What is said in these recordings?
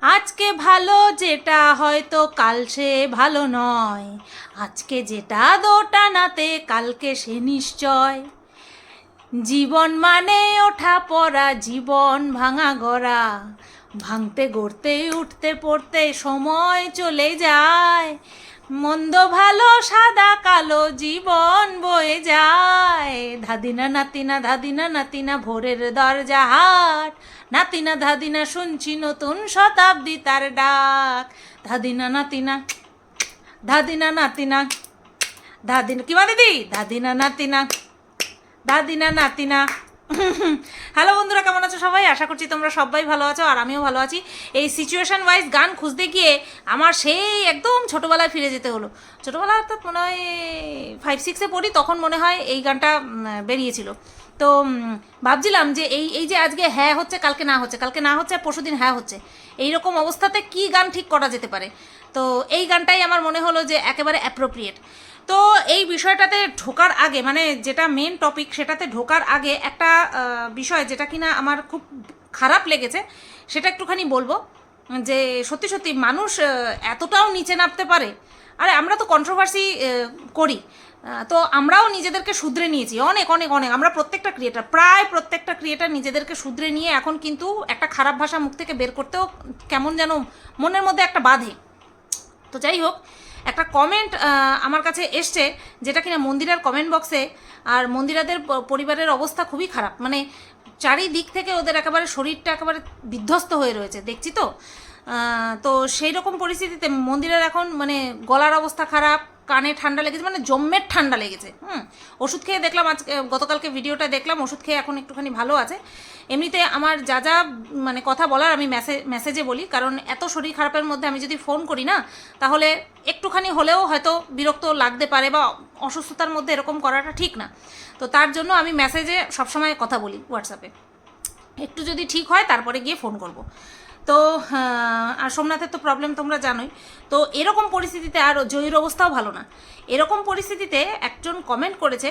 আজকে ভালো যেটা হয়তো কাল সে ভালো নয়। আজকে যেটা দোটানাতে কালকে সে নিশ্চয়। জীবন মানে ওঠা পড়া, জীবন ভাঙা গড়া। ভাঙতে, গড়তে, উঠতে, পড়তে সময় চলে যায়। মন্দ, ভালো, সাদা, কালো জীবন বয়ে যায়। ধাদিনা নাতিনা ধাদিনা নাতিনা, ভোরের দরজা হাট। নাতিনা ধাদিনা শুনছি নতুন শতাব্দী তার ডাক। ধাদিনা, নাতিনা ধাদিনা, নাতিনা দাদিনা কি মানে দিদি? দাদিনা নাতিনা দাদিনা নাতিনা। হ্যালো বন্ধুরা, কেমন আছো সবাই? আশা করছি তোমরা সবাই ভালো আছো আর আমিও ভালো আছি। এই সিচুয়েশন ওয়াইজ গান খুঁজতে গিয়ে আমার সেই একদম ছোটোবেলায় ফিরে যেতে হলো। ছোটোবেলা অর্থাৎ মনে হয় ফাইভ সিক্সে পড়ি, তখন মনে হয় এই গানটা বেরিয়েছিল। তো ভাবছিলাম যে এই এই যে আজকে হ্যাঁ হচ্ছে, কালকে না হচ্ছে, কালকে না হচ্ছে পরশুদিন হ্যাঁ হচ্ছে এই রকম অবস্থাতে কি গান ঠিক করা যেতে পারে? তো এই গানটাই আমার মনে হলো যে একেবারে অ্যাপ্রোপ্রিয়েট তো এই বিষয়টাতে ঢোকার আগে মানে যেটা মেন টপিক সেটাতে ঢোকার আগে একটা বিষয় যেটা কিনা আমার খুব খারাপ লেগেছে, সেটা একটুখানি বলব, যে সত্যি সত্যি মানুষ এতটাও নিচে নামতে পারে, আরে আমরা তো কন্ট্রোভার্সি করি তো আমরাও নিজেদেরকে শুধরে নিয়েছি। অনেক অনেক অনেক। আমরা প্রত্যেকটা ক্রিয়েটার প্রায় প্রত্যেকটা ক্রিয়েটার নিজেদেরকে শুধরে নিয়ে এখন কিন্তু একটা খারাপ ভাষা মুখ থেকে বের করতেও কেমন যেন মনের মধ্যে একটা বাধে। তো যাই হোক, একটা কমেন্ট আমার কাছে এসছে যেটা কিনা মন্দিরার কমেন্ট বক্সে আর মন্দিরাদের পরিবারের অবস্থা খুবই খারাপ। মানে চারিদিক থেকে ওদের একেবারে শরীরটা একেবারে বিধ্বস্ত হয়ে রয়েছে, দেখছি তো? তো সেই রকম পরিস্থিতিতে মন্দিরের এখন মানে গলার অবস্থা খারাপ কানে ঠান্ডা লেগেছে মানে জম্মের ঠান্ডা লেগেছে, হুম। ওষুধ খেয়ে দেখলাম আজকে, গতকালকে ভিডিওটা দেখলাম, ওষুধ খেয়ে এখন একটুখানি ভালো আছে। এমনিতে আমার যা যা মানে কথা বলার আমি মেসেজ মেসেজে বলি, কারণ এত শরীর খারাপের মধ্যে আমি যদি ফোন করি না, তাহলে একটুখানি হলেও হয়তো বিরক্ত লাগতে পারে বা অসুস্থতার মধ্যে এরকম করাটা ঠিক না। তো তার জন্য আমি মেসেজে সবসময় কথা বলি হোয়াটসঅ্যাপে। একটু যদি ঠিক হয়, তারপরে গিয়ে ফোন করব। তো আর সোমনাথের তো প্রবলেম তোমরা জানোই। তো এরকম পরিস্থিতিতে আর জয়ীর অবস্থাও ভালো না। এরকম পরিস্থিতিতে একজন কমেন্ট করেছে,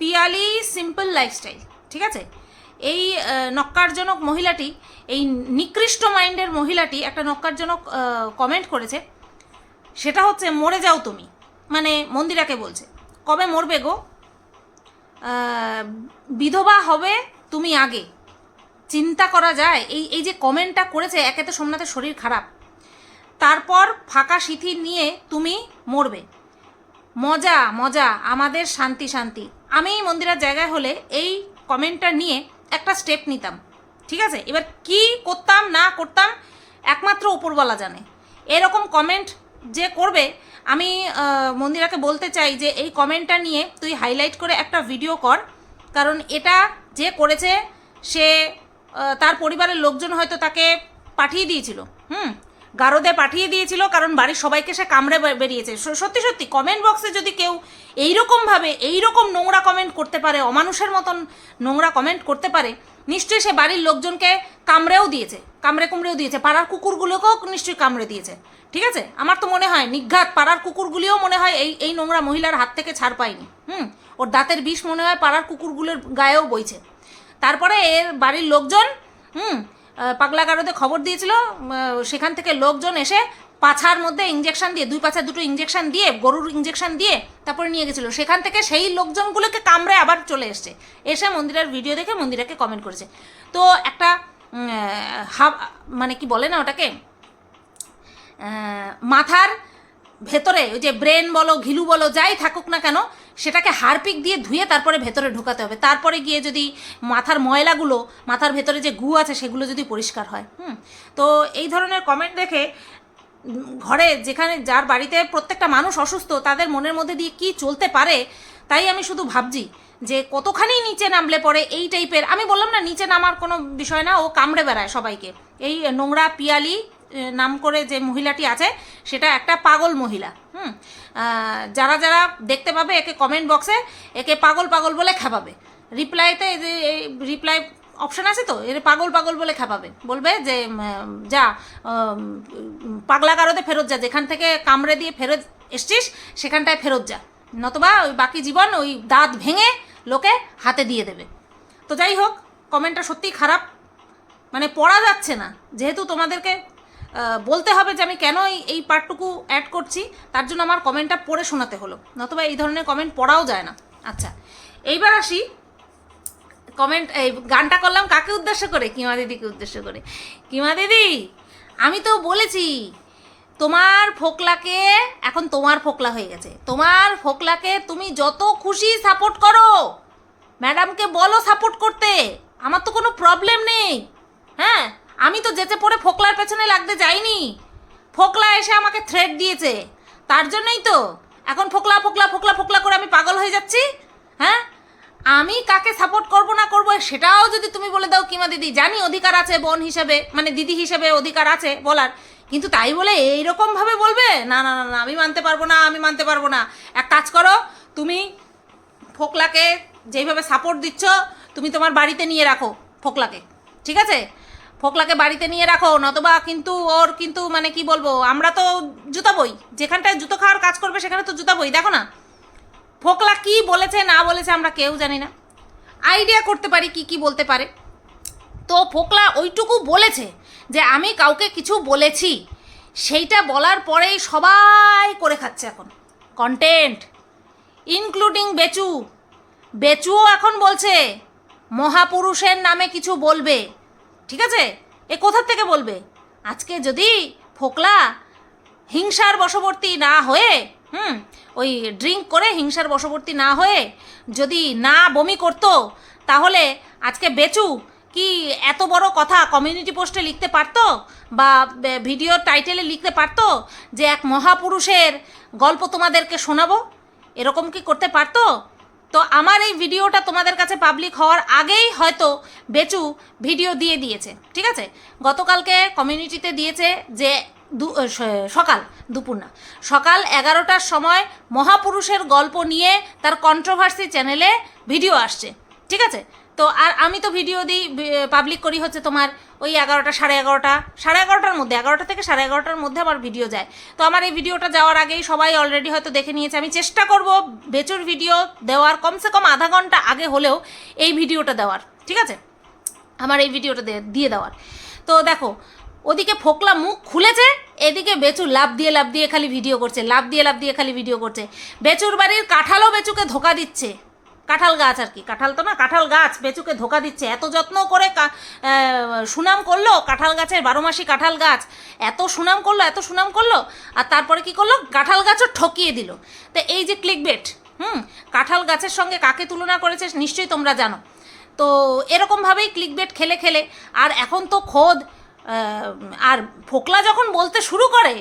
পিয়ালি সিম্পল লাইফস্টাইল ঠিক আছে? এই নক্কারজনক মহিলাটি, এই নিকৃষ্ট মাইন্ডের মহিলাটি একটা নক্কারজনক কমেন্ট করেছে, সেটা হচ্ছে মরে যাও তুমি। মানে মন্দিরাকে বলছে, কবে মরবে গো? বিধবা হবে তুমি আগে। চিন্তা করা যায়, এই এই যে কমেন্টটা করেছে, একে তো সোমনাথের শরীর খারাপ। তারপর ফাঁকা সিথি নিয়ে তুমি মরবে। মজা মজা, আমাদের শান্তি শান্তি। আমি এই মন্দিরের জায়গায় হলে এই কমেন্টটা নিয়ে একটা স্টেপ নিতাম। ঠিক আছে? এবার কি করতাম, না করতাম, একমাত্র উপরওয়ালা জানে। এরকম কমেন্ট যে করবে, আমি মন্দিরাকে বলতে চাই যে এই কমেন্টটা নিয়ে তুই হাইলাইট করে একটা ভিডিও কর। কারণ এটা যে করেছে, সে তার পরিবারের লোকজন হয়তো তাকে পাঠিয়ে দিয়েছিল, হুম? গারদে পাঠিয়ে দিয়েছিল, কারণ বাড়ির সবাইকে সে কামড়ে বেরিয়েছে। সত্যি সত্যি কমেন্ট বক্সে যদি কেউ এইরকমভাবে, এইরকম নোংরা কমেন্ট করতে পারে, অমানুষের মতন নোংরা কমেন্ট করতে পারে, নিশ্চয়ই সে বাড়ির লোকজনকে কামড়েও দিয়েছে, কামড়ে কুমড়েও দিয়েছে। পাড়ার কুকুরগুলোকেও নিশ্চয়ই কামড়ে দিয়েছে, ঠিক আছে? আমার তো মনে হয়, নিঘাত, পাড়ার কুকুরগুলিও মনে হয় এই এই নোংরা মহিলার হাত থেকে ছাড় পায়নি, হুম? ওর দাঁতের বিষ মনে হয় পাড়ার কুকুরগুলোর গায়েও বইছে। তারপরে এর বাড়ির লোকজন হুম আহ, পাগলা গারদে খবর দিয়েছিল সেখান থেকে লোকজন এসে পাছার মধ্যে ইঞ্জেকশন দিয়ে দুই পাছায় দুটো ইঞ্জেকশন দিয়ে গরুর ইঞ্জেকশন দিয়ে তারপরে নিয়ে গেছিল। সেখান থেকে সেই লোকজনগুলোকে কামড়ে আবার চলে এসছে। এসে মন্দিরের ভিডিও দেখে মন্দিরাকে কমেন্ট করেছে। তো একটা হাব মানে কি বলে না ওটাকে মাথার ভেতরে ওই যে ব্রেন বলো ঘিলু বলো যাই থাকুক না কেন সেটাকে হারপিক দিয়ে ধুয়ে তারপরে ভেতরে ঢোকাতে হবে। তারপরে গিয়ে যদি মাথার ময়লাগুলো, মাথার ভেতরে যে গু আছে সেগুলো যদি পরিষ্কার হয়, হুম? তো এই ধরনের কমেন্ট দেখে ঘরে যেখানে যার বাড়িতে প্রত্যেকটা মানুষ অসুস্থ, তাদের মনের মধ্যে দিয়ে কি চলতে পারে তাই আমি শুধু ভাবছি যে কতখানি নিচে নামলে পরে এই টাইপের আমি বললাম না নিচে নামার কোনো বিষয় না, ও কামড়ে বেড়ায় সবাইকে। এই নোংরা পিয়ালি নাম করে যে মহিলাটি আছে, সেটা একটা পাগল মহিলা, হুম? যারা যারা দেখতে পাবে, একে কমেন্ট বক্সে একে পাগল পাগল বলে খেপাবে। রিপ্লাইতে এই যে, এই রিপ্লাই অপশন আছে তো, এর পাগল পাগল বলে খেপাবে। বলবে যে যা পাগলা কারোতে ফেরত যা, যেখান থেকে কামড়ে দিয়ে ফেরত এসছিস, সেখানটায় ফেরত যা। নতবা ওই বাকি জীবন ওই দাঁত ভেঙে লোকে হাতে দিয়ে দেবে। তো যাই হোক কমেন্টটা সত্যিই খারাপ। মানে পড়া যাচ্ছে না। যেহেতু তোমাদেরকে বলতে হবে যে আমি কেন এই- পার্টটুকু অ্যাড করছি, তার জন্য আমার কমেন্টটা পড়ে শোনাতে হলো। নতুবা এই ধরনের কমেন্ট পড়াও যায় না। আচ্ছা এইবার আসি। কমেন্ট এই গানটা করলাম কাকে উদ্দেশ্য করে? কিমা দিদিকে উদ্দেশ্য করে। কিমা দিদি, আমি তো বলেছি, তোমার ফোকলাকে, এখন তোমার ফোকলা হয়ে গেছে। তোমার ফোকলাকে তুমি যত খুশি সাপোর্ট করো। ম্যাডামকে বলো সাপোর্ট করতে। আমার তো কোনো প্রবলেম নেই। হ্যাঁ? আমি তো যেতে পড়ে ফোকলার পেছনে লাগতে যাইনি। ফোকলা এসে আমাকে থ্রেড দিয়েছে। তার জন্যই তো। এখন ফোকলা ফোকলা ফোকলা ফোকলা করে আমি পাগল হয়ে যাচ্ছি? হ্যাঁ? আমি কাকে সাপোর্ট করব না করব সেটাও যদি তুমি বলে দাও কিমা দিদি। জানি অধিকার আছে বোন হিসেবে মানে দিদি হিসেবে অধিকার আছে বলার। কিন্তু তাই বলে এইরকম ভাবে বলবে? না না না না, আমি মানতে পারব না, আমি মানতে পারব না। এক কাজ করো, তুমি ফোকলাকে যেইভাবে সাপোর্ট দিচ্ছ, তুমি তোমার বাড়িতে নিয়ে রাখো ফোকলাকে। ঠিক আছে? ফোকলাকে বাড়িতে নিয়ে রাখো, নতবা কিন্তু ওর কিন্তু মানে কি বলব, আমরা তো জুতাবই। যেখানটায় জুতো খাওয়ার কাজ করবে সেখানে তো জুতাবই, দেখো না? ফোকলা কি বলেছে, না বলেছে আমরা কেউ জানি না। আইডিয়া করতে পারি কি কি বলতে পারে। তো ফোকলা ওইটুকু বলেছে যে, আমি কাউকে কিছু বলেছি, সেইটা বলার পরেই সবাই করে খাচ্ছে এখন। Content including Bechu. বেচুও এখন বলছে, মহাপুরুষের নামে কিছু বলবে। ঠিক আছে? এ কোথার থেকে বলবে? আজকে যদি ফোকলা হিংসার বশবর্তী না হয়ে, হুম, ওই ড্রিঙ্ক করে হিংসার বশবর্তী না হয়ে যদি না বমি করতো, তাহলে আজকে বেচু কি এত বড় কথা কমিউনিটি পোস্টে লিখতে পারতো? বা ভিডিও টাইটেলে লিখতে পারতো যে এক মহাপুরুষের গল্প তোমাদেরকে শোনাবো? এরকম কি করতে পারতো? তো আমার এই ভিডিওটা তোমাদের কাছে পাবলিক হওয়ার আগেই হয়তো বেচু ভিডিও দিয়ে দিয়েছে, ঠিক আছে? গতকালকে কমিউনিটিতে দিয়েছে যে দু সকাল, দুপুর না, সকাল এগারোটার সময় মহাপুরুষের গল্প নিয়ে তার কন্ট্রোভার্সি চ্যানেলে ভিডিও আসছে, ঠিক আছে? তো আর আমি তো ভিডিও দিই পাবলিক করি হচ্ছে তোমার ওই এগারোটা, সাড়ে এগারোটা, সাড়ে এগারোটার মধ্যে, এগারোটা থেকে সাড়ে এগারোটার মধ্যে আমার ভিডিও যায়। তো আমার এই ভিডিওটা যাওয়ার আগেই সবাই অলরেডি হয়তো দেখে নিয়েছে। আমি চেষ্টা করব বেচুর ভিডিও দেওয়ার, কমসে কম আধা ঘণ্টা আগে হলেও এই ভিডিওটা দেওয়ার, ঠিক আছে? আমার এই ভিডিওটা দিয়ে দেওয়ার। তো দেখো, ওদিকে ফোকলা মুখ খুলেছে, এদিকে বেচু লাভ দিয়ে লাভ দিয়ে খালি ভিডিও করছে লাভ দিয়ে লাভ দিয়ে খালি ভিডিও করছে। বেচুর বাড়ির কাঁঠালও বেচুকে ধোকা দিচ্ছে। কাঁঠাল গাছ আর কি। কাঁঠাল তো না, কাঁঠাল গাছ বেচুকে ধোকা দিচ্ছে। এত যত্ন করে সুনাম করল কাঁঠাল গাছের বারো মাসি কাঁঠাল গাছ। এত সুনাম করল, এত সুনাম করল, আর তারপরে কি করল? কাঁঠাল গাছও ঠকিয়ে দিল। তো এই যে ক্লিকবেট, হুম, কাঁঠাল গাছের সঙ্গে কাকে তুলনা করেছে নিশ্চয়ই তোমরা জানো। তো এরকমভাবেই ক্লিক বেট খেলে খেলে, আর এখন তো খোদ আর ফোকলা যখন বলতে শুরু করে,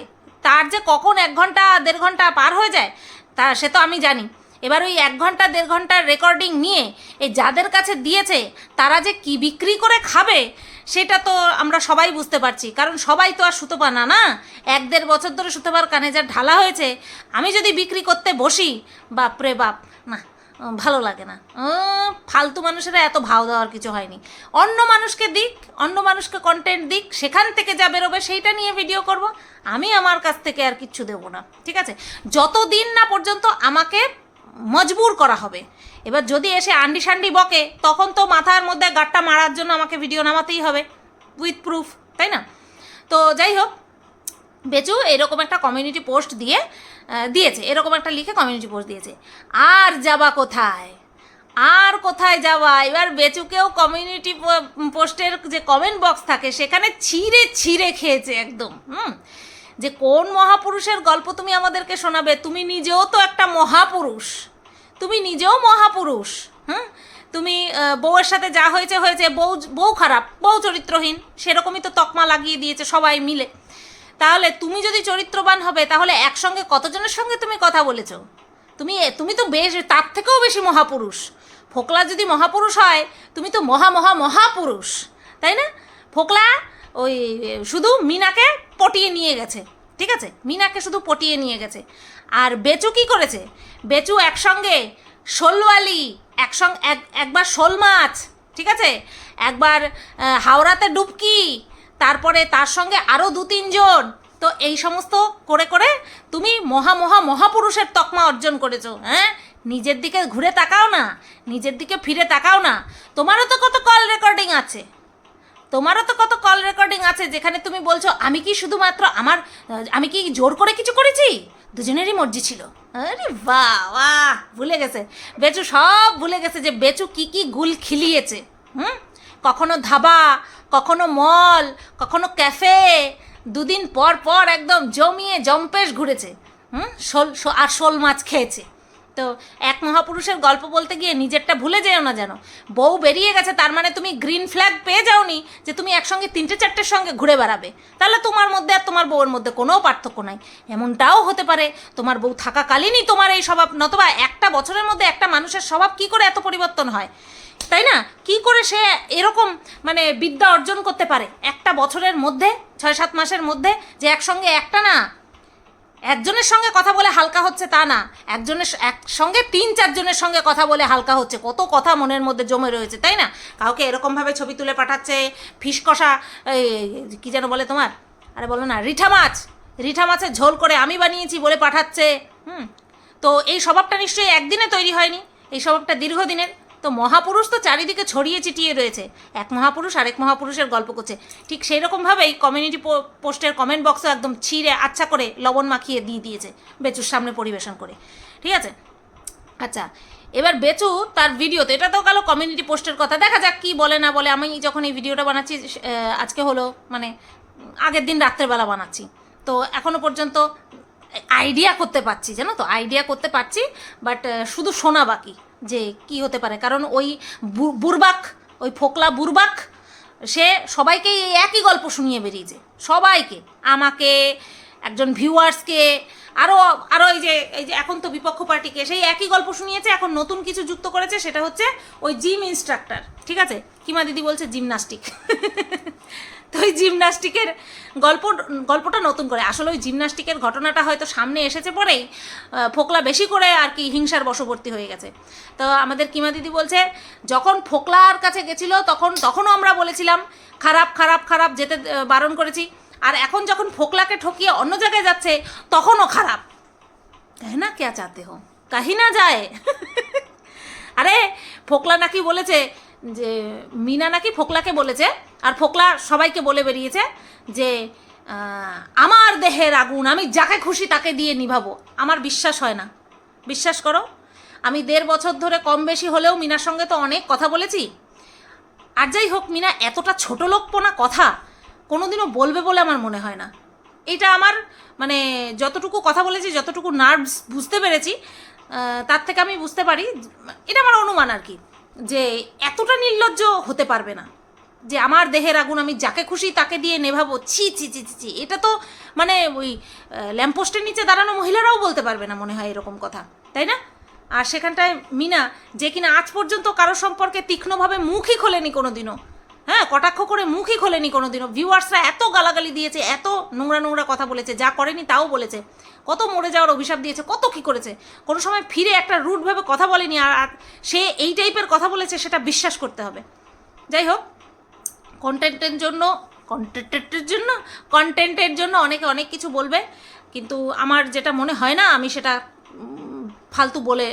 তার যে কখন এক ঘণ্টা, দেড় ঘণ্টা পার হয়ে যায়, তা সে তো আমি জানি। এবার ওই এক ঘণ্টা, দেড় ঘণ্টার রেকর্ডিং নিয়ে এই যাদের কাছে দিয়েছে, তারা যে কি বিক্রি করে খাবে, সেটা তো আমরা সবাই বুঝতে পারছি। কারণ সবাই তো আর সুতোপা না। না এক দেড় বছর ধরে সুতোপার কানে যা ঢালা হয়েছে, আমি যদি বিক্রি করতে বসি বাপরে বাপ, না, ভালো লাগে না। ফালতু মানুষেরা এত ভাও দেওয়ার কিছু হয়নি। অন্য মানুষকে দিক, অন্য মানুষকে কন্টেন্ট দিক, সেখান থেকে যা বেরোবে সেইটা নিয়ে ভিডিও করব। আমি আমার কাছ থেকে আর কিচ্ছু দেবো না, ঠিক আছে? যতদিন না পর্যন্ত আমাকে মজবুর করা হবে। এবার যদি এসে আন্ডি সান্ডি বকে, তখন তো মাথার মধ্যে গাটটা মারার জন্য আমাকে ভিডিও নামাতেই হবে। উইথ প্রুফ তাই না? তো যাই হোক, বেচু এরকম একটা কমিউনিটি পোস্ট দিয়ে দিয়েছে। এরকম একটা লিখে কমিউনিটি পোস্ট দিয়েছে। আর যাবা কোথায়? আর কোথায় যাওয়া এবার বেচুকেও কমিউনিটি পোস্টের যে কমেন্ট বক্স থাকে, সেখানে ছিঁড়ে ছিঁড়ে খেয়েছে একদম, হুম? যে কোন মহাপুরুষের গল্প তুমি আমাদেরকে শোনাবে? তুমি নিজেও তো একটা মহাপুরুষ। তুমি নিজেও মহাপুরুষ, হুম? তুমি বউয়ের সাথে যা হয়েছে হয়েছে, বউ বউ খারাপ, বউ চরিত্রহীন, সেরকমই তো তকমা লাগিয়ে দিয়েছে সবাই মিলে। তাহলে তুমি যদি চরিত্রবান হবে, তাহলে একসঙ্গে কতজনের সঙ্গে তুমি কথা বলেছ? তুমি তুমি তো বেশ, তার থেকেও বেশি মহাপুরুষ। ফোকলা যদি মহাপুরুষ হয়, তুমি তো মহা মহা, মহাপুরুষ, তাই না? ফোকলা ওই, শুধু মিনাকে পটিয়ে নিয়ে গেছে, ঠিক আছে? মিনাকে শুধু পটিয়ে নিয়ে গেছে। আর বেচু কি করেছে? বেচু একসঙ্গে শোলওয়ালি একসঙ্গে এক, একবার শোল মাছ, ঠিক আছে? একবার হাওড়াতে ডুবকি, তারপরে তার সঙ্গে আরও দু তিনজন। তো এই সমস্ত করে করে তুমি মহা মহা, মহাপুরুষের তকমা অর্জন করেছ হ্যাঁ? নিজের দিকে ঘুরে তাকাও না, নিজের দিকে ফিরে তাকাও না। তোমারও তো কত কল রেকর্ডিং আছে। তোমারও তো কত কল রেকর্ডিং আছে যেখানে তুমি বলছো, আমি কি শুধুমাত্র আমার, আমি কি জোর করে কিছু করেছি? দুজনেরই মর্জি ছিল। আরে বাহ ভুলে গেছে। বেচু সব ভুলে গেছে যে বেচু কি কি গুল খিলিয়েছে। হুম? কখনো ধাবা, কখনো মল, কখনো ক্যাফে, দুদিন পর পর একদম জমিয়ে জম্পেশ ঘুরেছে। হুম? শোল আর শোল মাছ খেয়েছে। তো এক মহাপুরুষের গল্প বলতে গিয়ে নিজেরটা ভুলে যেও না যেন। বউ বেরিয়ে গেছে, তার মানে তুমি গ্রিন ফ্ল্যাগ পেয়ে যাওনি যে তুমি একসঙ্গে তিনটে চারটের সঙ্গে ঘুরে বেড়াবে। তাহলে তোমার মধ্যে আর তোমার বউয়ের মধ্যে কোনো পার্থক্য নাই। এমনটাও হতে পারে, তোমার বউ থাকাকালীনই তোমার এই স্বভাব, নতবা একটা বছরের মধ্যে একটা মানুষের স্বভাব কি করে এত পরিবর্তন হয়? তাই না? কি করে সে এরকম মানে বিদ্যা অর্জন করতে পারে? একটা বছরের মধ্যে, ছয় সাত মাসের মধ্যে যে একসঙ্গে একটা না একজনের সঙ্গে কথা বলে হালকা হচ্ছে তা না। একজনের একসঙ্গে তিন, চারজনের সঙ্গে কথা বলে হালকা হচ্ছে। কত কথা মনের মধ্যে জমে রয়েছে, তাই না? কাউকে এরকমভাবে ছবি তুলে পাঠাচ্ছে, ফিস কষা কি যেন বলে তোমার? আরে বলো না, রিঠা মাছ। রিঠা মাছের ঝোল করে আমি বানিয়েছি বলে পাঠাচ্ছে। হুম, তো এই স্বভাবটা নিশ্চয়ই একদিনে তৈরি হয়নি। এই স্বভাবটা দীর্ঘদিনের। তো মহাপুরুষ তো চারিদিকে ছড়িয়ে ছিটিয়ে রয়েছে। এক মহাপুরুষ আরেক মহাপুরুষের গল্প করছে। ঠিক সেই রকমভাবেই কমিউনিটি পোস্টের কমেন্ট বক্সে একদম ছিঁড়ে আচ্ছা করে লবণ মাখিয়ে দিয়ে দিয়েছে বেচুর সামনে পরিবেশন করে। ঠিক আছে? আচ্ছা এবার বেচু তার ভিডিওতে, এটা তো গেল কমিউনিটি পোস্টের কথা। দেখা যাক কী বলে না বলে। আমি যখন এই ভিডিওটা বানাচ্ছি আজকে হলো মানে আগের দিন রাত্রেবেলা বানাচ্ছি। তো এখনও পর্যন্ত আইডিয়া করতে পারছি, জানো তো? আইডিয়া করতে পারছি বাট শুধু শোনা বাকি। যে কি হতে পারে? কারণ ওই বুরবাক, ওই ফোকলা বুরবাক, সে সবাইকেই এই একই গল্প শুনিয়ে বেরিয়েছে। সবাইকে, আমাকে, একজন ভিউয়ার্সকে আরও আরও এই যে এই যে এখন তো বিপক্ষ পার্টিকে, সেই একই গল্প শুনিয়েছে, এখন নতুন কিছু যুক্ত করেছে, সেটা হচ্ছে ওই জিম ইনস্ট্রাক্টর। ঠিক আছে? কিমা দিদি বলছে জিমনাস্টিক। তো ওই জিমনাস্টিকের গল্প, গল্পটা নতুন করে। আসলে ওই জিমনাস্টিকের ঘটনাটা হয়তো সামনে এসেছে পরেই ফোকলা বেশি করে আর কি হিংসার বশবর্তী হয়ে গেছে। তো আমাদের কিমা দিদি বলছে, যখন ফোকলার কাছে গেছিল তখন, তখনও আমরা বলেছিলাম, খারাপ খারাপ খারাপ, যেতে বারণ করেছি। আর এখন যখন ফোকলাকে ঠকিয়ে অন্য জায়গায় যাচ্ছে, তখনও খারাপ। তাই না কে চাতে হো? কাহি না যায়। আরে, ফোকলা নাকি বলেছে যে, মিনা নাকি ফোকলাকে বলেছে আর ফোকলা সবাইকে বলে বেরিয়েছে যে আমার দেহের আগুন, আমি যাকে খুশি তাকে দিয়ে নিভাবো। আমার বিশ্বাস হয় না। বিশ্বাস করো, আমি দেড় বছর ধরে কম বেশি হলেও মিনার সঙ্গে তো অনেক কথা বলেছি। আর যাই হোক, মিনা এতটা ছোট লোকপনা কথা কোনোদিনও বলবে বলে আমার মনে হয় না। এটা আমার মানে যতটুকু কথা বলেছি, যতটুকু নার্ভস বুঝতে পেরেছি তার থেকে আমি বুঝতে পারি, এটা আমার অনুমান আর কি, যে এতটা নির্লজ্জ হতে পারবে না। যে আমার দেহের আগুন আমি যাকে খুশি তাকে দিয়ে নেভাবো। ছি ছি ছি ছি ছি। এটা তো মানে ওই ল্যাম্পোস্টের নিচে দাঁড়ানো মহিলারাও বলতে পারবে না মনে হয় এরকম কথা, তাই না? আর সেখানটায় মিনা, যে কিনা আজ পর্যন্ত কারও সম্পর্কে তীক্ষ্ণভাবে মুখই খোলেনি কোনো দিনও হ্যাঁ? কটাক্ষ করে মুখই খোলেনি কোনো দিনও ভিউয়ার্সরা এত গালাগালি দিয়েছে, এত নোংরা নোংরা কথা বলেছে, যা করেনি তাও বলেছে। কত মরে যাওয়ার অভিশাপ দিয়েছে, কত কি করেছে। কোনো সময় ফিরে একটা রুটভাবে কথা বলেনি আর সে এই টাইপের কথা বলেছে, সেটা বিশ্বাস করতে হবে। যাই হোক কন্টেন্টের জন্য কন্টেন্টের জন্য কন্টেন্টের জন্য অনেকে অনেক কিছু বলবে। কিন্তু আমার যেটা মনে হয় না, আমি সেটা ফালতু বলে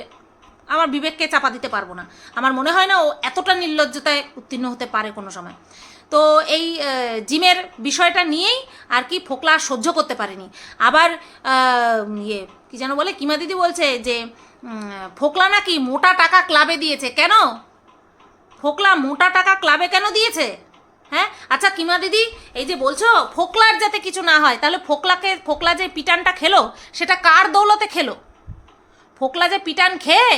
আমার বিবেককে চাপা দিতে পারব না। আমার মনে হয় না ও এতটা নির্লজ্জতায় উত্তীর্ণ হতে পারে কোনো সময়। তো এই জিমের বিষয়টা নিয়েই আর কি ফোকলা সহ্য করতে পারেনি। আবার ইয়ে কি যেন বলে, কিমা দিদি বলছে যে ফোকলা নাকি মোটা টাকা ক্লাবে দিয়েছে। কেন? ফোকলা মোটা টাকা ক্লাবে কেন দিয়েছে? হ্যাঁ? আচ্ছা কিমা দিদি, এই যে বলছো, ফোকলার যাতে কিছু না হয়, তাহলে ফোকলাকে, ফোকলা যে পিটানটা খেলো, সেটা কার দৌলতে খেলো? ফোকলা যে পিটান খেয়ে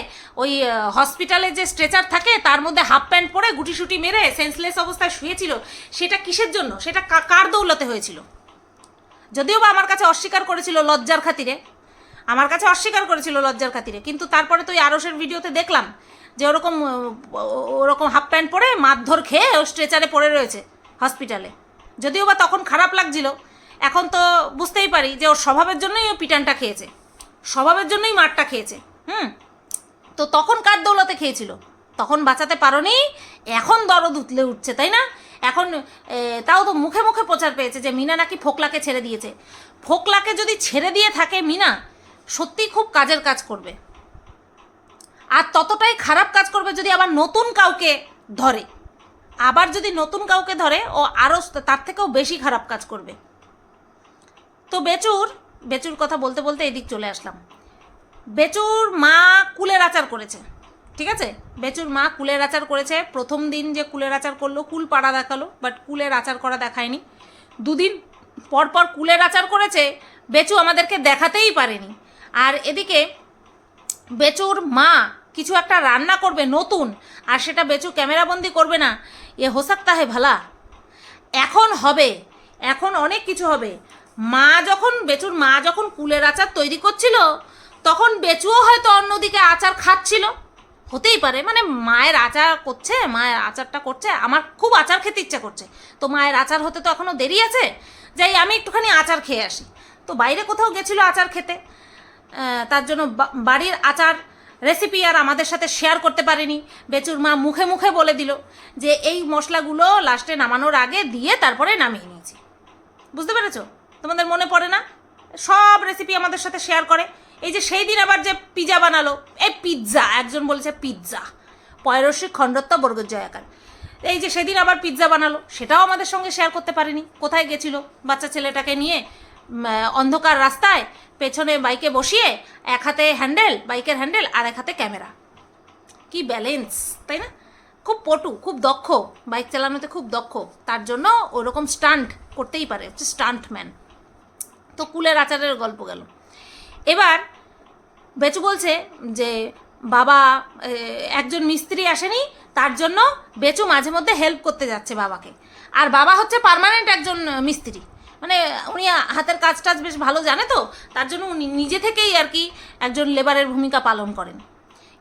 ওই হসপিটালে যে স্ট্রেচার থাকে, তার মধ্যে হাফ প্যান্ট পরে গুটিসুটি মেরে সেন্সলেস অবস্থায় শুয়েছিল, সেটা কিসের জন্য? সেটা কার দৌলতে হয়েছিল? যদিও বা আমার কাছে অস্বীকার করেছিল লজ্জার খাতিরে। আমার কাছে অস্বীকার করেছিল লজ্জার খাতিরে। কিন্তু তারপরে তো ওই আরসের ভিডিওতে দেখলাম যে ওরকম ওরকম হাফ প্যান্ট পরে মারধর খেয়ে ও স্ট্রেচারে পড়ে রয়েছে হসপিটালে। যদিও বা তখন খারাপ লাগছিল, এখন তো বুঝতেই পারি যে ওর স্বভাবের জন্যই ও পিটানটা খেয়েছে। স্বভাবের জন্যই মারটা খেয়েছে, হুম? তো তখন কার দৌলতে খেয়েছিল? তখন বাঁচাতে পারোনি, এখন দরদ উতলে উঠছে, তাই না? এখন তাও তো মুখে মুখে প্রচার পেয়েছে যে মিনা নাকি ফোকলাকে ছেড়ে দিয়েছে। ফোকলাকে যদি ছেড়ে দিয়ে থাকে মিনা সত্যি খুব কাজের কাজ করবে। আর ততটাই খারাপ কাজ করবে যদি আবার নতুন কাউকে ধরে। আবার যদি নতুন কাউকে ধরে, ও আরও তার থেকেও বেশি খারাপ কাজ করবে। তো বেচুর বেচুর কথা বলতে বলতে এদিক চলে আসলাম। বেচুর মা কুলের আচার করেছে, ঠিক আছে? বেচুর মা কুলের আচার করেছে। প্রথম দিন যে কুলের আচার করল, কুল পাড়া দেখাল বাট কুলের আচার করা দেখায়নি। দুদিন পর পর কুলের আচার করেছে, বেচু আমাদেরকে দেখাতেই পারেনি। আর এদিকে বেচুর মা কিছু একটা রান্না করবে নতুন, আর সেটা বেচু ক্যামেরাবন্দি করবে না। এ হোসাক্তা হে ভালা। এখন হবে, এখন অনেক কিছু হবে। মা যখন, বেচুর মা যখন কুলের আচার তৈরি করছিল, তখন বেচুও হয়তো অন্যদিকে আচার খাচ্ছিল। হতেই পারে মানে মায়ের আচার করছে, মায়ের আচারটা করছে, আমার খুব আচার খেতে ইচ্ছা করছে। তো মায়ের আচার হতে তো এখনও দেরি আছে, যাই আমি একটুখানি আচার খেয়ে আসি। তো বাইরে কোথাও গেছিল আচার খেতে? তার জন্য বাড়ির আচার রেসিপি আর আমাদের সাথে শেয়ার করতে পারেনি। বেচুর মা মুখে মুখে বলে দিল যে, এই মশলাগুলো লাস্টে নামানোর আগে দিয়ে তারপরে নামিয়ে নিয়েছি। বুঝতে পেরেছ? তোমাদের মনে পড়ে না? সব রেসিপি আমাদের সাথে শেয়ার করে। এই যে সেই দিন আবার যে পিজা বানালো এই পিৎজা একজন বলেছে পিৎজা পয়রসী খণ্ডত্ব বর্গের জয়াকার এই যে সেদিন আবার পিৎজা বানালো, সেটাও আমাদের সঙ্গে শেয়ার করতে পারেনি। কোথায় গেছিল বাচ্চা ছেলেটাকে নিয়ে? অন্ধকার রাস্তায় পেছনে বাইকে বসিয়ে এক হাতে হ্যান্ডেল, বাইকের হ্যান্ডেল আর এক হাতে ক্যামেরা। কি ব্যালেন্স তাই না? খুব পটু, খুব দক্ষ। বাইক চালানোতে খুব দক্ষ। তার জন্য ওরকম স্টান্ট করতেই পারে, হচ্ছে স্টান্টম্যান তো কুলের আচারের গল্প গেল। এবার বেচু বলছে যে, বাবা একজন মিস্ত্রি আসেনি, তার জন্য বেচু মাঝে মধ্যে হেল্প করতে যাচ্ছে বাবাকে। আর বাবা হচ্ছে পার্মানেন্ট একজন মিস্ত্রি। মানে উনি হাতের কাজ টাজ বেশ ভালো জানে তো, তার জন্য উনি নিজে থেকেই আর কি একজন লেবারের ভূমিকা পালন করেন।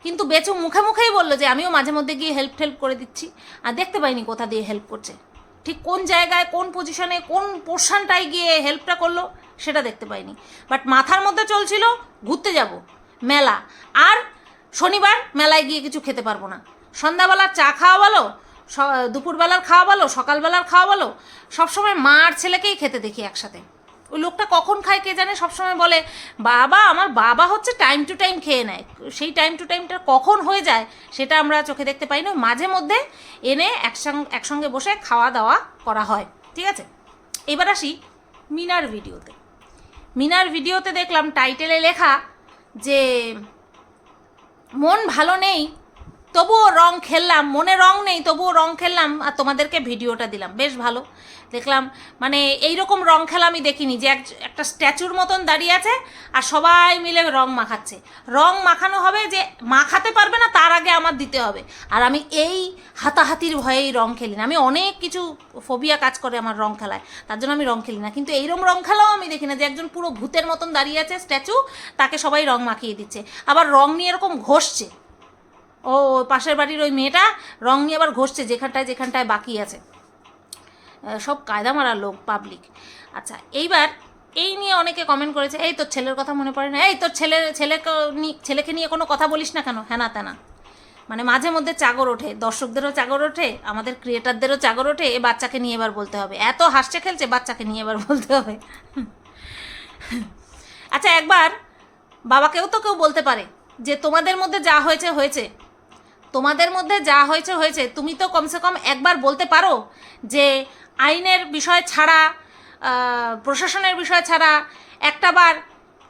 কিন্তু বেচু মুখে মুখেই বলল যে, আমিও মাঝে মধ্যে গিয়ে হেল্প টেল্প করে দিচ্ছি, আর দেখতে পাইনি কোথা দিয়ে হেল্প করছে। ঠিক কোন জায়গায়, কোন পজিশনে কোন পোর্শনটায় গিয়ে হেল্পটা করল, সেটা দেখতে পাইনি। বাট মাথার মধ্যে চলছিল, ঘুরতে যাব, মেলা। আর শনিবার মেলায় গিয়ে কিছু খেতে পারব না। সন্ধ্যাবেলা চা খাওয়া বলো দুপুরবেলার খাওয়া বলো, সকালবেলার খাওয়া বলো, সবসময় মা আর ছেলেকেই খেতে দেখি একসাথে। ওই লোকটা কখন খায় কে জানে সবসময় বলে, বাবা, আমার বাবা হচ্ছে টাইম টু টাইম খেয়ে নেয়। সেই টাইম টু টাইমটা কখন হয়ে যায় সেটা আমরা চোখে দেখতে পাই না। মাঝে মধ্যে এনে একসঙ্গে একসঙ্গে বসে খাওয়া দাওয়া করা হয়। ঠিক আছে? এবার আসি মিনার ভিডিওতে। মিনার ভিডিওতে দেখলাম টাইটেলে লেখা যে, মন ভালো নেই তবুও রং খেললাম, মনে রং নেই, তবুও রং খেললাম আর তোমাদেরকে ভিডিওটা দিলাম। বেশ ভালো। দেখলাম মানে এই রকম রং খেলা আমি দেখিনি যে এক একটা স্ট্যাচুর মতন দাঁড়িয়ে আছে আর সবাই মিলে রং মাখাচ্ছে। রং মাখানো হবে যে মাখাতে পারবে না, তার আগে আমার দিতে হবে। আর আমি এই হাতাহাতির ভয়েই রং খেলি না। আমি অনেক কিছু ফোবিয়া কাজ করে আমার রং খেলায়, তার জন্য আমি রং খেলি না। কিন্তু এইরকম রং খেলাও আমি দেখি না যে একজন পুরো ভূতের মতন দাঁড়িয়ে আছে স্ট্যাচু, তাকে সবাই রং মাখিয়ে দিচ্ছে। আবার রং নিয়ে এরকম ঘষছে। ও পাশের বাড়ির ওই মেয়েটা রং নিয়ে আবার ঘষছে, যেখানটায় যেখানটায় বাকি আছে। সব কায়দা মারা লোক পাবলিক আচ্ছা এইবার এই নিয়ে অনেকে কমেন্ট করেছে, এই তোর ছেলের কথা মনে পড়ে না? এই তোর ছেলে, ছেলেকে নি- ছেলেকে নিয়ে কোনো কথা বলিস না কেন? হ্যাঁ না তেনা মানে মাঝে মধ্যে চাগর ওঠে, দর্শকদেরও চাগর ওঠে, আমাদের ক্রিয়েটারদেরও চাগর ওঠে, এ বাচ্চাকে নিয়ে এবার বলতে হবে। এত হাসছে খেলছে, বাচ্চাকে নিয়ে এবার বলতে হবে। আচ্ছা একবার বাবাকেও তো কেউ বলতে পারে যে তোমাদের মধ্যে যা হয়েছে হয়েছে। তোমাদের মধ্যে যা হয়েছে হয়েছে। তুমি তো কমসে কম একবার বলতে পারো যে আইনের বিষয় ছাড়া প্রশাসনের বিষয় ছাড়া একটা বার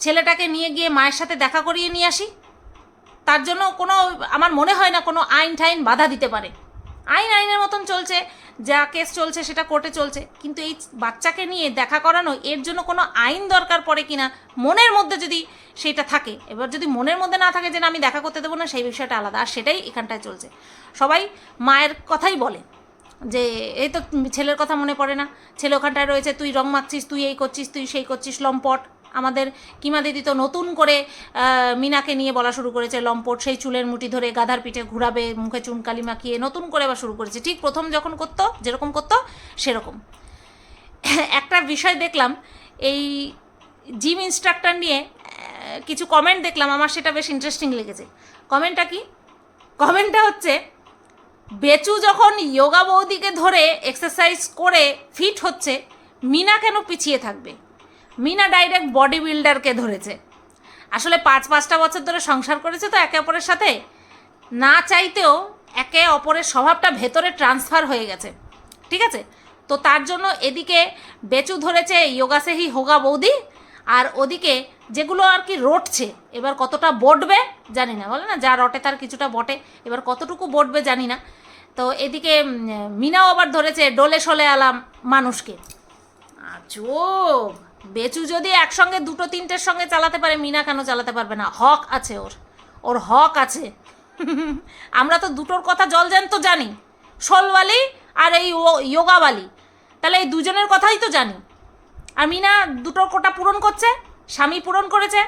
ছেলেটাকে নিয়ে গিয়ে মায়ের সাথে দেখা করিয়ে নিয়ে আসি? তার জন্য কোনো, আমার মনে হয় না কোনো আইন ঠাইন বাধা দিতে পারে। আইন আইনের মতন চলছে, যা কেস চলছে সেটা কোর্টে চলছে। কিন্তু এই বাচ্চাকে নিয়ে দেখা করানো, এর জন্য কোনো আইন দরকার পড়ে কিনা, মনের মধ্যে যদি সেটা থাকে, এবার যদি মনের মধ্যে না থাকে যে না, আমি দেখা করতে দেবো না, সেই বিষয়টা আলাদা। আর সেটাই এখানটায় চলছে। সবাই মায়ের কথাই বলে যে, এই তো ছেলের কথা মনে পড়ে না। ছেলে ওখানটায় রয়েছে, তুই রং মাখছিস, তুই এই করছিস, তুই সেই করছিস, লম্পট। আমাদের কিমা দিদি তো নতুন করে মিনাকে নিয়ে বলা শুরু করেছে, লম্পট সেই চুলের মুঠি ধরে গাধার পিঠে ঘুরাবে, মুখে চুনকালি মাখিয়ে নতুন করে আবার শুরু করেছে। ঠিক প্রথম যখন করতো, যেরকম করতো, সেরকম। একটা বিষয় দেখলাম, এই জিম ইনস্ট্রাক্টর নিয়ে কিছু কমেন্ট দেখলাম, আমার সেটা বেশ ইন্টারেস্টিং লেগেছে। কমেন্টটা কি? কমেন্টটা হচ্ছে, বেচু যখন যোগা বৌদিকে ধরে এক্সারসাইজ করে ফিট হচ্ছে, মিনা কেন পিছিয়ে থাকবে? মিনা ডাইরেক্ট বডি বিল্ডারকে ধরেছে। আসলে পাঁচ পাঁচটা বছর ধরে সংসার করেছে তো একে অপরের সাথে। না চাইতেও একে অপরের স্বভাবটা ভেতরে ট্রান্সফার হয়ে গেছে। ঠিক আছে? তো তার জন্য এদিকে বেচু ধরেছে যোগাসেহি হোগা বৌদি, আর ওদিকে যেগুলো আর কি রটছে, এবার কতটা বটবে জানি না। বলে না, যা রটে তার কিছুটা বটে, এবার কতটুকু বটবে জানি না। তো এদিকে মিনাও আবার ধরেছে ডোলে সলে আলাম মানুষকে। চোখ বেচু যদি একসঙ্গে, দুটো, তিনটের সঙ্গে চালাতে পারে, মিনা কেন চালাতে পারবে না? হক আছে ওর। ওর হক আছে। আমরা তো দুটোর কথা জল তো জানি। শোলওয়ালি আর এই যোগাওয়ালি তাহলে এই দুজনের কথাই তো জানি। আর মিনা দুটোর কোটা পূরণ করছে, স্বামী পূরণ করেছে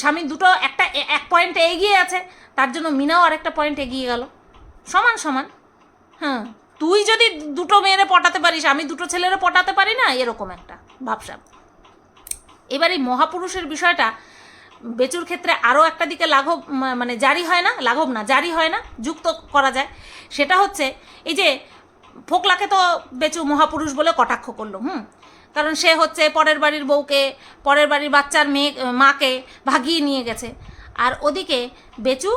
স্বামী দুটো একটা এক পয়েন্টে এগিয়ে আছে, তার জন্য মিনাও আরেকটা পয়েন্ট এগিয়ে গেল। সমান সমান। হ্যাঁ তুই যদি দুটো মেয়েরে পটাতে পারিস, আমি দুটো ছেলেরে পটাতে পারি না? এরকম একটা ভাবসাব। এবার এই মহাপুরুষের বিষয়টা বেচুর ক্ষেত্রে আরও একটা দিকে লাঘব মানে জারি হয় না, লাঘব না, জারি হয় না, যুক্ত করা যায়। সেটা হচ্ছে এই যে ফোকলাকে তো বেচু মহাপুরুষ বলে কটাক্ষ করল, হুম? কারণ সে হচ্ছে পরের বাড়ির বউকে, পরের বাড়ির বাচ্চার মেয়ে, মাকে ভাগিয়ে নিয়ে গেছে। আর ওদিকে বেচু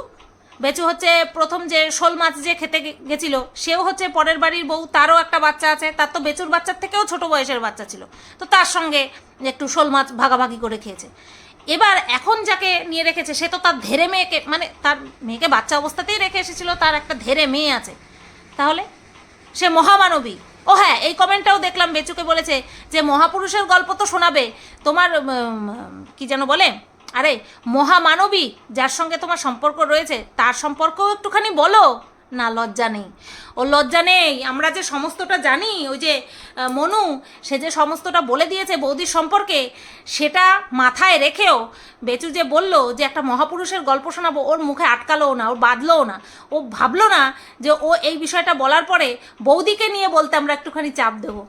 বেচু হচ্ছে প্রথম যে শোল মাছ যে খেতে গেছিল, সেও হচ্ছে পরের বাড়ির বউ, তারও একটা বাচ্চা আছে, তার তো বেচুর বাচ্চার থেকেও ছোট বয়সের বাচ্চা ছিল। তো তার সঙ্গে একটু শোল মাছ ভাগাভাগি করে খেয়েছে। এবার এখন যাকে নিয়ে রেখেছে, সে তো তার ধেরে মেয়েকে মানে তার মেয়েকে বাচ্চা অবস্থাতেই রেখে এসেছিল, তার একটা ধেরে মেয়ে আছে। তাহলে? সে মহামানবী। ও হ্যাঁ এই কমেন্টটাও দেখলাম, বেচুকে বলেছে যে মহাপুরুষের গল্প তো শোনাবে। তোমার কি যেন বলে? আরে, মহামানবী, যার সঙ্গে তোমার সম্পর্ক রয়েছে, তার সম্পর্কও একটুখানি বলো। না, লজ্জা নেই। ও লজ্জা নেই, আমরা যে সমস্তটা জানি, ওই যে মনু, সে যে সমস্তটা বলে দিয়েছে বৌদির সম্পর্কে, সেটা মাথায় রেখেও বেচু যে বলল যে একটা মহাপুরুষের গল্প শোনাবো, ওর মুখে আটকালোও না, ওর বাঁধলোও না। ও ভাবলো না যে ও এই বিষয়টা বলার পরে বৌদিকে নিয়ে বলতে আমরা একটুখানি চাপ দেবো।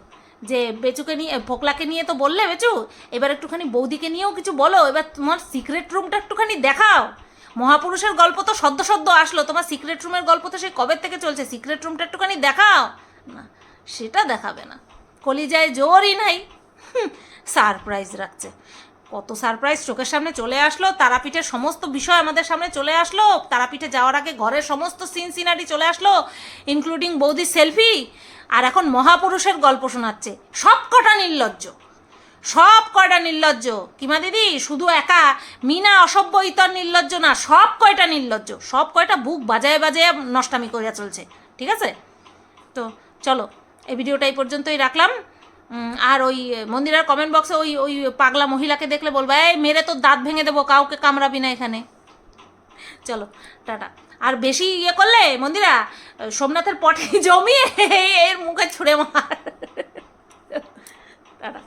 যে বেচুকে নিয়ে ফোকলাকে নিয়ে তো বললে বেচু, এবার একটুখানি বৌদিকে নিয়েও কিছু বলো, এবার তোমার সিক্রেট রুমটা একটুখানি দেখাও। মহাপুরুষের গল্প তো সদ্য সদ্য আসলো। তোমার সিক্রেট রুমের গল্প তো সেই কবে থেকে চলছে? সিক্রেট রুমটা একটুখানি দেখাও। না, সেটা দেখাবে না। কলিজায় জোরই নাই। সারপ্রাইজ রাখছে। কত সারপ্রাইজ চোখের সামনে চলে আসলো। তারাপীঠের সমস্ত বিষয় আমাদের সামনে চলে আসলো। তারাপীঠে যাওয়ার আগে ঘরের সমস্ত সিন সিনারি চলে আসলো ইনক্লুডিং বৌদির সেলফি আর এখন মহাপুরুষের গল্প শোনাচ্ছে। সব কটা নির্লজ্জ। সব কয়টা নির্লজ্জ? কিমা দিদি? শুধু একা? মিনা অসভ্য, ইতর নির্লজ্জ না, সব কয়টা নির্লজ্জ? সব কয়টা বুক বাজায় বাজায় নষ্টামি করিয়া চলছে। ঠিক আছে? তো চলো, এই ভিডিওটা এই পর্যন্তই রাখলাম। আর ওই মন্দিরের কমেন্ট বক্সে ওই ওই পাগলা মহিলাকে দেখলে বলব, এই, মেরে তো দাঁত ভেঙে দেবো, কাউকে কামড়াবি না এখানে। চলো, টাটা। আর বেশি ইয়ে করলে, মন্দিরা, সোমনাথের পটে জমিয়ে এর মুখে ছুঁড়ে মার। টাটা।